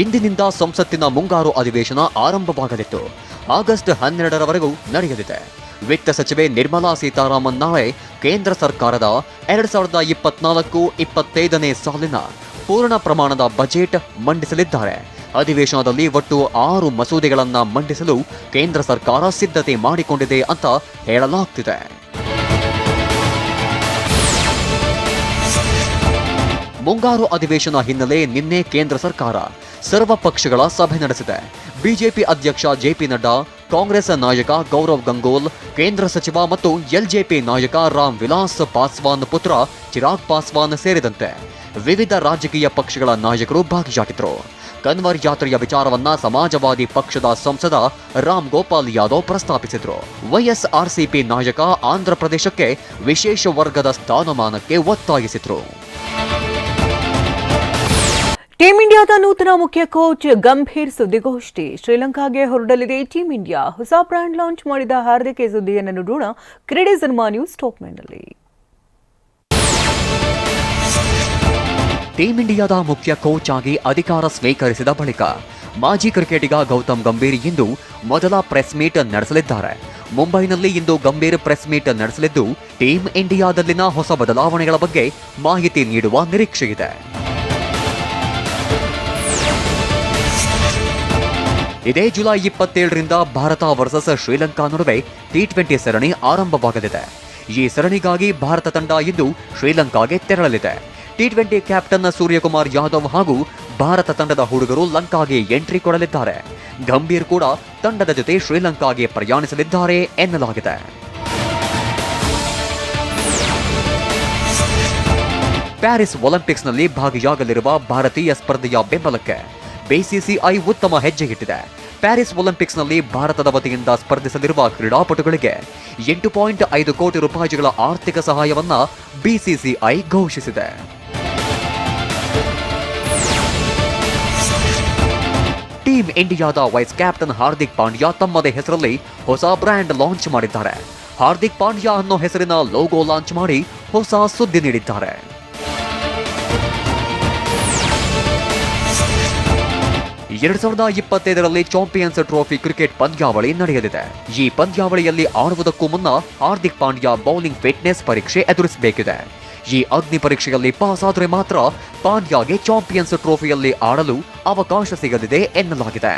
ಇಂದಿನಿಂದ ಸಂಸತ್ತಿನ ಮುಂಗಾರು ಅಧಿವೇಶನ ಆರಂಭವಾಗಲಿತ್ತು ಆಗಸ್ಟ್ ಹನ್ನೆರಡರವರೆಗೂ ನಡೆಯಲಿದೆ. ವಿತ್ತ ಸಚಿವೆ ನಿರ್ಮಲಾ ಸೀತಾರಾಮನ್ ನಾಳೆ ಕೇಂದ್ರ ಸರ್ಕಾರದ ಎರಡ್ ಸಾವಿರದ ಇಪ್ಪತ್ನಾಲ್ಕು ಇಪ್ಪತ್ತೈದನೇ ಸಾಲಿನ ಪೂರ್ಣ ಪ್ರಮಾಣದ ಬಜೆಟ್ ಮಂಡಿಸಲಿದ್ದಾರೆ. ಅಧಿವೇಶನದಲ್ಲಿ ಒಟ್ಟು ಆರು ಮಸೂದೆಗಳನ್ನು ಮಂಡಿಸಲು ಕೇಂದ್ರ ಸರ್ಕಾರ ಸಿದ್ಧತೆ ಮಾಡಿಕೊಂಡಿದೆ ಅಂತ ಹೇಳಲಾಗ್ತಿದೆ. ಮುಂಗಾರು ಅಧಿವೇಶನ ಹಿನ್ನೆಲೆ ನಿನ್ನೆ ಕೇಂದ್ರ ಸರ್ಕಾರ ಸರ್ವ ಪಕ್ಷಗಳ ಸಭೆ ನಡೆಸಿದೆ. ಬಿಜೆಪಿ ಅಧ್ಯಕ್ಷ ಜೆಪಿ ನಡ್ಡಾ, ಕಾಂಗ್ರೆಸ್ ನಾಯಕ ಗೌರವ್ ಗಂಗೋಲ್, ಕೇಂದ್ರ ಸಚಿವ ಮತ್ತು ಎಲ್ಜೆಪಿ ನಾಯಕ ರಾಮ್ ವಿಲಾಸ್ ಪಾಸ್ವಾನ್ ಪುತ್ರ ಚಿರಾಗ್ ಪಾಸ್ವಾನ್ ಸೇರಿದಂತೆ ವಿವಿಧ ರಾಜಕೀಯ ಪಕ್ಷಗಳ ನಾಯಕರು ಭಾಗಿಯಾಗಿದ್ದರು. ಕನ್ವರ್ ಯಾತ್ರೆಯ ವಿಚಾರವನ್ನ ಸಮಾಜವಾದಿ ಪಕ್ಷದ ಸಂಸದ ರಾಮ್ ಗೋಪಾಲ್ ಯಾದವ್ ಪ್ರಸ್ತಾಪಿಸಿದ್ರು. ವೈಎಸ್ಆರ್ಸಿಪಿ ನಾಯಕ ಆಂಧ್ರ ಪ್ರದೇಶಕ್ಕೆ ವಿಶೇಷ ವರ್ಗದ ಸ್ಥಾನಮಾನಕ್ಕೆ ಒತ್ತಾಯಿಸಿದ್ರು. ಟೀಂ ಇಂಡಿಯಾದ ನೂತನ ಮುಖ್ಯ ಕೋಚ್ ಗಂಭೀರ್ ಸುದ್ದಿಗೋಷ್ಠಿ. ಶ್ರೀಲಂಕಾಗೆ ಹೊರಡಲಿದೆ ಟೀಂ ಇಂಡಿಯಾ. ಹೊಸ ಬ್ರ್ಯಾಂಡ್ ಲಾಂಚ್ ಮಾಡಿದ ಹಾರ್ದಿಕ್ ಸುದ್ದಿಯನ್ನು ನೋಡೋಣ. ಕ್ರೀಡೆ ಸಿನಿಮಾ ನ್ಯೂಸ್ನಲ್ಲಿ ಟೀಂ ಇಂಡಿಯಾದ ಮುಖ್ಯ ಕೋಚ್ ಆಗಿ ಅಧಿಕಾರ ಸ್ವೀಕರಿಸಿದ ಬಳಿಕ ಮಾಜಿ ಕ್ರಿಕೆಟಿಗ ಗೌತಮ್ ಗಂಭೀರ್ ಇಂದು ಮೊದಲ ಪ್ರೆಸ್ ಮೀಟ್ ನಡೆಸಲಿದ್ದಾರೆ. ಮುಂಬೈನಲ್ಲಿ ಇಂದು ಗಂಭೀರ್ ಪ್ರೆಸ್ ಮೀಟ್ ನಡೆಸಲಿದ್ದು, ಟೀಂ ಇಂಡಿಯಾದಲ್ಲಿನ ಹೊಸ ಬದಲಾವಣೆಗಳ ಬಗ್ಗೆ ಮಾಹಿತಿ ನೀಡುವ ನಿರೀಕ್ಷೆಯಿದೆ. ಇದೇ ಜುಲೈ ಇಪ್ಪತ್ತೇಳರಿಂದ ಭಾರತ ವರ್ಸಸ್ ಶ್ರೀಲಂಕಾ ನಡುವೆ ಟಿ ಟ್ವೆಂಟಿ ಸರಣಿ ಆರಂಭವಾಗಲಿದೆ. ಈ ಸರಣಿಗಾಗಿ ಭಾರತ ತಂಡ ಇಂದು ಶ್ರೀಲಂಕಾಗೆ ತೆರಳಲಿದೆ. T twenty captain Suryakumar Yadav ಹಾಗೂ ಭಾರತ ತಂಡದ ಹುಡುಗರು ಲಂಕಾಗೆ ಎಂಟ್ರಿ ಕೊಡಲಿದ್ದಾರೆ. ಗಂಭೀರ್ ಕೂಡ ತಂಡದ ಜೊತೆ ಶ್ರೀಲಂಕಾಗೆ ಪ್ರಯಾಣಿಸಲಿದ್ದಾರೆ ಎನ್ನಲಾಗಿದೆ. ಪ್ಯಾರಿಸ್ ಒಲಿಂಪಿಕ್ಸ್ನಲ್ಲಿ ಭಾಗಿಯಾಗಲಿರುವ ಭಾರತೀಯ ಸ್ಪರ್ಧೆಯ ಬೆಂಬಲಕ್ಕೆ ಬಿಸಿಸಿಐ ಉತ್ತಮ ಹೆಜ್ಜೆ ಇಟ್ಟಿದೆ ಪ್ಯಾರಿಸ್ ಒಲಿಂಪಿಕ್ಸ್ನಲ್ಲಿ ಭಾರತದ ವತಿಯಿಂದ ಸ್ಪರ್ಧಿಸಲಿರುವ ಕ್ರೀಡಾಪಟುಗಳಿಗೆ ಎಂಟು ಪಾಯಿಂಟ್ ಐದು ಕೋಟಿ ರೂಪಾಯಿಗಳ ಆರ್ಥಿಕ ಸಹಾಯವನ್ನು ಬಿಸಿಸಿಐ ಘೋಷಿಸಿದೆ. ಟೀಮ್ ಇಂಡಿಯಾದ ವೈಸ್ ಕ್ಯಾಪ್ಟನ್ ಹಾರ್ದಿಕ್ ಪಾಂಡ್ಯ ತಮ್ಮದೇ ಹೆಸರಲ್ಲಿ ಹೊಸ ಬ್ರ್ಯಾಂಡ್ ಲಾಂಚ್ ಮಾಡಿದ್ದಾರೆ. ಹಾರ್ದಿಕ್ ಪಾಂಡ್ಯ ಅನ್ನೋ ಹೆಸರಿನ ಲೋಗೋ ಲಾಂಚ್ ಮಾಡಿ ಹೊಸ ಸುದ್ದಿ ನೀಡಿದ್ದಾರೆ. ಎರಡ್ ಸಾವಿರದ ಇಪ್ಪತ್ತೈದರಲ್ಲಿ ಚಾಂಪಿಯನ್ಸ್ ಟ್ರೋಫಿ ಕ್ರಿಕೆಟ್ ಪಂದ್ಯಾವಳಿ ನಡೆಯಲಿದೆ. ಈ ಪಂದ್ಯಾವಳಿಯಲ್ಲಿ ಆಡುವುದಕ್ಕೂ ಮುನ್ನ ಹಾರ್ದಿಕ್ ಪಾಂಡ್ಯ ಬೌಲಿಂಗ್ ಫಿಟ್ನೆಸ್ ಪರೀಕ್ಷೆ ಎದುರಿಸಬೇಕಿದೆ. ಈ ಅಗ್ನಿ ಪರೀಕ್ಷೆಯಲ್ಲಿ ಪಾಸ್ ಆದರೆ ಮಾತ್ರ ಪಾಂಡ್ಯಾಗೆ ಚಾಂಪಿಯನ್ಸ್ ಟ್ರೋಫಿಯಲ್ಲಿ ಆಡಲು ಅವಕಾಶ ಸಿಗಲಿದೆ ಎನ್ನಲಾಗಿದೆ.